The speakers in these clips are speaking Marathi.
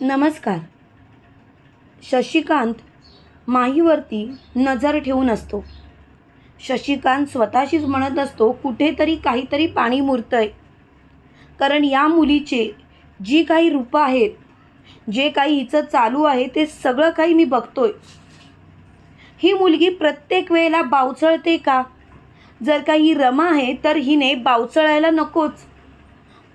नमस्कार. शशिकांत माहीवरती नजर ठेवून असतो. शशिकांत स्वतःशीच म्हणत असतो कुठेतरी काहीतरी पाणी मुरतंय. कारण या मुलीचे जी काही रूपं आहेत जे काही हिचं चालू आहे ते सगळं काही मी बघतोय. ही मुलगी प्रत्येक वेळेला बावचळते का? जर का ही रमा आहे तर हिने बावचळायला नकोच.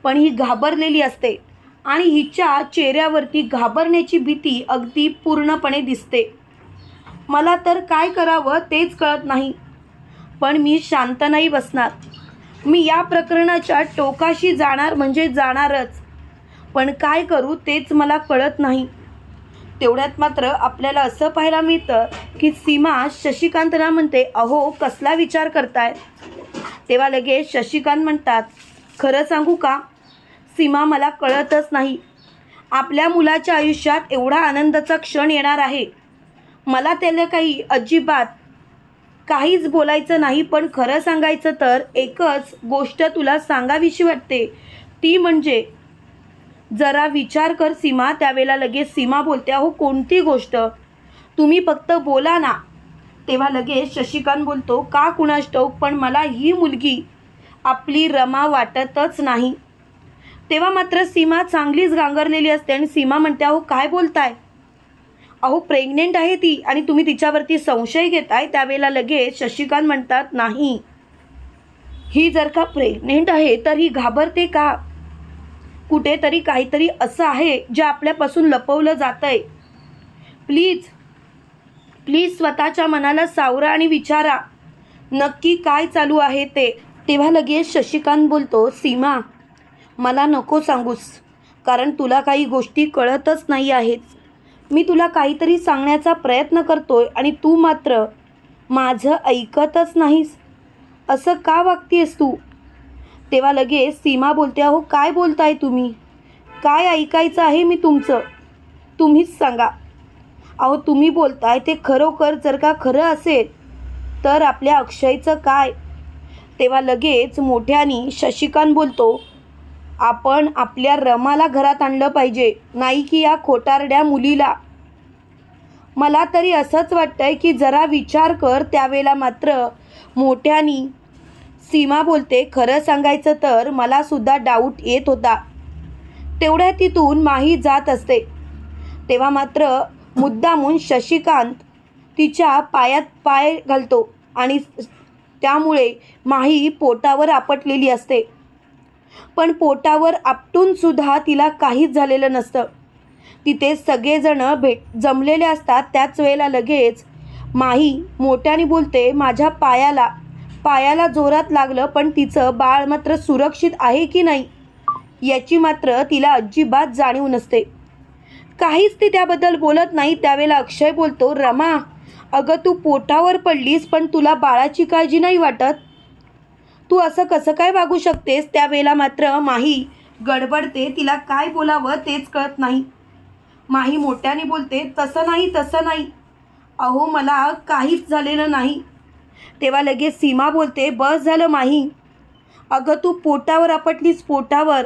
पण ही घाबरलेली असते. आणि हिच्या चेहऱ्यावरती घाबरण्याची भीती अगदी पूर्णपणे दिसते. मला तर काय करावं तेच कळत नाही. पण मी शांत नाही बसणार. मी या प्रकरणाच्या टोकाशी जाणार म्हणजे जाणारच. पण काय करू तेच मला कळत नाही. तेवढ्यात मात्र आपल्याला असं पाहायला मिळतं की सीमा शशिकांतना म्हणते अहो कसला विचार करताय? तेव्हा लगेच शशिकांत म्हणतात खरं सांगू का? सीमा मला कळतच नाही. आपल्या मुलाच्या आयुष्यात एवढा आनंदाचा क्षण येणार आहे. मला त्याला काही अजिबात काहीच बोलायचं नाही पण खरं सांगायचं तर एकच गोष्ट तुला सांगावीशी वाटते. ती म्हणजे जरा विचार कर सीमा त्यावेळेला लगेच सीमा बोलते अहो कोणती गोष्ट? तुम्ही फक्त बोला ना. तेव्हा लगेच शशिकांत बोलतो का कुणास ठाऊक पण मला ही मुलगी आपली रमा वाटतच नाही. तेव्हा मात्र सीमा चांगलीच गांगरलेली असते आणि सीमा म्हणते अहो काय बोलताय? अहो प्रेग्नेंट आहे ती आणि तुम्ही तिच्यावरती संशय घेताय त्यावेळेला लगेच शशिकांत म्हणतात नाही. ही जर का प्रेग्नेंट आहे तर ही घाबरते का? कुठेतरी काहीतरी असं आहे जे आपल्यापासून लपवलं जात आहे प्लीज प्लीज स्वतःच्या मनाला सावरा आणि विचारा. नक्की काय चालू आहे ते. तेव्हा लगेच शशिकांत बोलतो सीमा मला नको सांगूस कारण तुला काही गोष्टी कळतच नाही आहेत. मी तुला काहीतरी सांगण्याचा प्रयत्न करतोय आणि तू मात्र माझं ऐकतच नाहीस. असं का वागतेस तू? तेव्हा लगेच सीमा बोलते अहो काय बोलताय तुम्ही? काय ऐकायचं आहे मी तुमचं? तुम्हीच सांगा. अहो तुम्ही बोलताय ते खरोखर जर का खरं असेल तर आपल्या अक्षयचं काय? तेव्हा लगेच मोठ्यानी शशिकांत बोलतो आपण आपल्या रमाला घरात आणलं पाहिजे नाही की या खोटारड्या मुलीला. मला तरी असंच वाटतंय की जरा विचार कर त्यावेळेला मात्र. मोठ्यानी सीमा बोलते खरं सांगायचं तर मला सुद्धा डाऊट येत होता. तेवढ्या तिथून माही जात असते. तेव्हा मात्र मुद्दामून शशिकांत तिच्या पायात पाय घालतो आणि त्यामुळे माही पोटावर आपटलेली असते. पण पोटावर आपटून सुद्धा तिला काहीच झालेलं नसतं. तिथे सगळेजण भेट जमलेले असतात त्याच वेळेला लगेच माही मोठ्याने बोलते माझ्या पायाला पायाला जोरात लागलं पण तिचं बाळ मात्र सुरक्षित आहे की नाही याची मात्र तिला अजिबात जाणीव नसते. काहीच ती त्याबद्दल बोलत नाही त्यावेळेला अक्षय बोलतो रमा अगं तू पोटावर पडलीस पण तुला बाळाची काळजी नाही वाटत? तू असं कसं काय वागू शकतेस? त्यावेळेला मात्र माही गडबडते. तिला काय बोलावं तेच कळत नाही. माही मोठ्याने बोलते तसं नाही तसं नाही. अहो मला काहीच झालेलं नाही. तेव्हा लगेच सीमा बोलते बस झालं माही. अगं तू पोटावर आपटलीस पोटावर.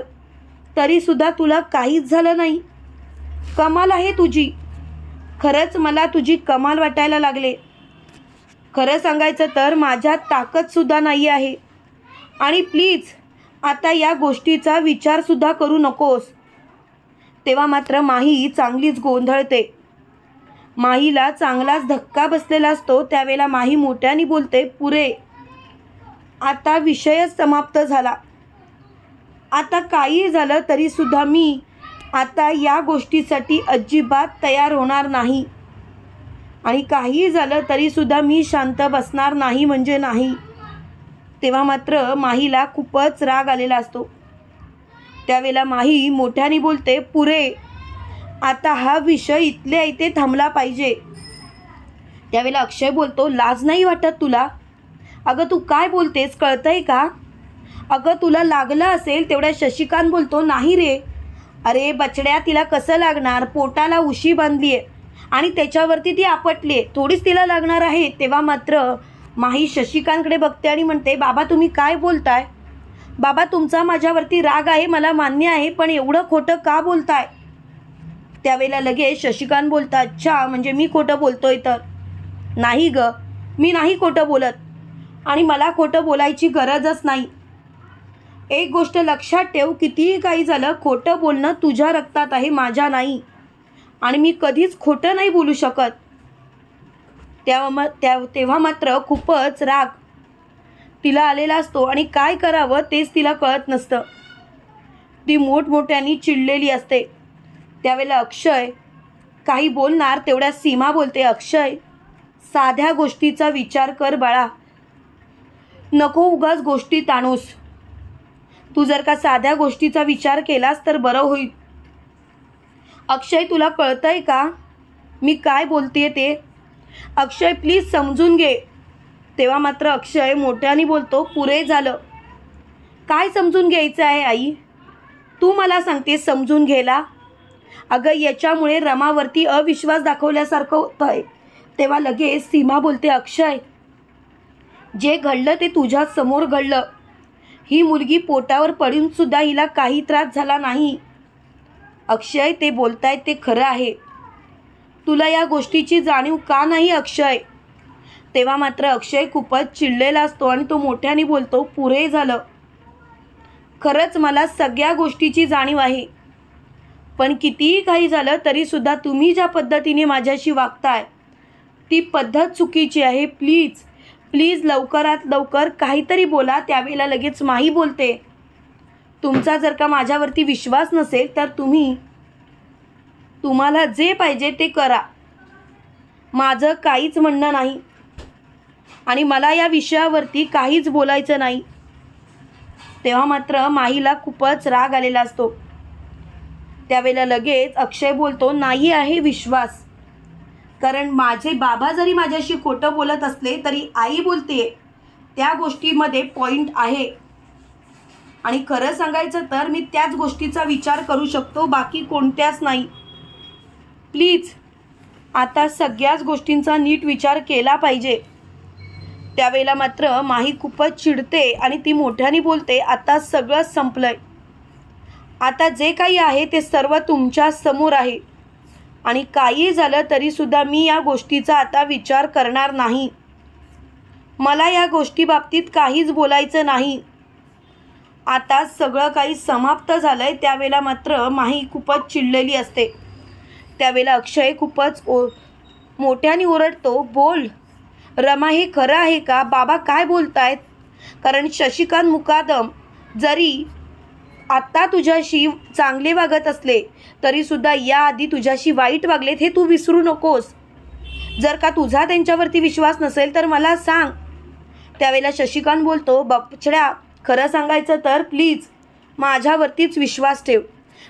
तरीसुद्धा तुला काहीच झालं नाही. कमाल आहे तुझी. खरंच मला तुझी कमाल वाटायला लागले. खरं सांगायचं तर माझ्यात ताकदसुद्धा नाही आहे. आणि प्लीज आता या गोष्टीचा विचारसुद्धा करू नकोस. तेव्हा मात्र माही चांगलीच गोंधळते. माहीला चांगलाच धक्का बसलेला असतो त्यावेळेला माही मोठ्याने बोलते पुरे आता विषयच समाप्त झाला. आता काही झालं तरीसुद्धा मी आता या गोष्टीसाठी अजिबात तयार होणार नाही. आणि काहीही झालं तरीसुद्धा मी शांत बसणार नाही म्हणजे नाही. तेव्हा मात्र माहीला खूपच राग आलेला असतो. त्यावेळेला माही मोठ्याने बोलते पुरे आता हा विषय इथल्या इथे थांबला पाहिजे. त्यावेळेला अक्षय बोलतो लाज नाही वाटत तुला? अगं तू काय बोलतेस कळतंय का? अगं तुला लागलं असेल तेवढ्या शशिकांत बोलतो नाही रे. अरे बछड्या तिला कसं लागणार? पोटाला उशी बांधली आहे आणि त्याच्यावरती ती आपटली आहे थोडीच तिला लागणार आहे. तेव्हा मात्र माही शशिकांतकडे बघते आणि म्हणते बाबा तुम्ही काय बोलताय? बाबा तुमचा माझ्यावरती राग आहे मला मान्य आहे पण एवढं खोटं का बोलताय? त्यावेळेला लगेच शशिकांत बोलतात अच्छा म्हणजे मी खोटं बोलतोय तर? नाही ग मी नाही खोटं बोलत आणि मला खोटं बोलायची गरजच नाही. एक गोष्ट लक्षात ठेव कितीही काही झालं खोटं बोलणं तुझ्या रक्तात आहे माझ्या नाही आणि मी कधीच खोटं नाही बोलू शकत. तेव्हा म त्या तेव्हा मात्र खूपच राग तिला आलेला असतो आणि काय करावं तेच तिला कळत नसतं. ती मोठमोठ्यानी चिडलेली असते. त्यावेळेला अक्षय काही बोलणार तेवढ्या सीमा बोलते अक्षय साध्या गोष्टीचा विचार कर बाळा. नको उगाच गोष्टी ताणूस. तू जर का साध्या गोष्टीचा विचार केलास तर बरं होईल. अक्षय तुला कळतंय का? मी काय बोलते ते? अक्षय प्लीज समजून घे. तेव्हा मात्र अक्षय मोठ्याने बोलतो पुरे झालं. काय समजून घ्यायचं आहे आई? तू मला सांगते समजून घ्यायला? अगं याच्यामुळे रमावरती अविश्वास दाखवल्यासारखं होतं आहे तेव्हा लगेच सीमा बोलते अक्षय जे घडलं ते तुझ्या समोर घडलं. ही मुलगी पोटावर पडूनसुद्धा हिला काही त्रास झाला नाही. अक्षय ते बोलतायत ते खरं आहे. तुला या गोष्टीची जाणीव का नाही अक्षय? तेव्हा मात्र अक्षय खूपच चिडलेला असतो आणि तो मोठ्याने बोलतो पुरे झालं. खरंच मला सगळ्या गोष्टीची जाणीव आहे. पण कितीही काही झालं तरीसुद्धा तुम्ही ज्या पद्धतीने माझ्याशी वागताय ती पद्धत चुकीची आहे. प्लीज प्लीज लवकरात लवकर काहीतरी बोला त्यावेळेला लगेच माही बोलते. तुमचा जर का माझ्यावरती विश्वास नसेल तर तुम्ही तुम्हाला जे पाहिजे ते करा. माझं काहीच म्हणणं नाही. आणि मला या विषयावरती काहीच बोलायचं नाही. तेव्हा मात्र माहीला खूपच राग आलेला असतो. त्यावेळेला लगेच अक्षय बोलतो नाही आहे विश्वास. कारण माझे बाबा जरी माझ्याशी खोटं बोलत असले तरी आई बोलते त्या गोष्टीमध्ये पॉईंट आहे. आणि खरं सांगायचं तर मी त्याच गोष्टीचा विचार करू शकतो बाकी कोणत्याच नाही. प्लीज आता सगळ्याच गोष्टींचा नीट विचार केला पाहिजे. त्यावेळेला मात्र माही खूपच चिडते आणि ती मोठ्याने बोलते आता सगळं संपलंय. आता जे काही आहे ते सर्व तुमच्यासमोर आहे. आणि काही झालं तरीसुद्धा मी या गोष्टीचा आता विचार करणार नाही. मला या गोष्टीबाबतीत काहीच बोलायचं नाही. आता सगळं काही समाप्त झालं आहे त्यावेळेला मात्र माही खूपच चिडलेली असते. त्यावेळेला अक्षय खूपच ओ मोठ्याने ओरडतो बोल रमा हे खरं आहे का? बाबा काय बोलतायत? कारण शशिकांत मुकादम जरी आत्ता तुझ्याशी चांगले वागत असले तरीसुद्धा याआधी तुझ्याशी वाईट वागलेत हे तू विसरू नकोस. जर का तुझा त्यांच्यावरती विश्वास नसेल तर मला सांग. त्यावेळेला शशिकांत बोलतो बपछड्या खरं सांगायचं तर प्लीज माझ्यावरतीच विश्वास ठेव.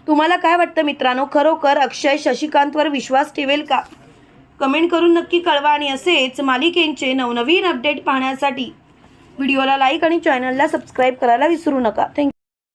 तुम्हाला काय वाटतं मित्रांनो? खरोखर अक्षय शशिकांतवर विश्वास ठेवेल का? कमेंट करून नक्की कळवा आणि असेच मालिकेंचे नवनवीन अपडेट पाहण्यासाठी व्हिडिओला लाईक आणि चॅनलला सबस्क्राईब करायला विसरू नका. थँक्यू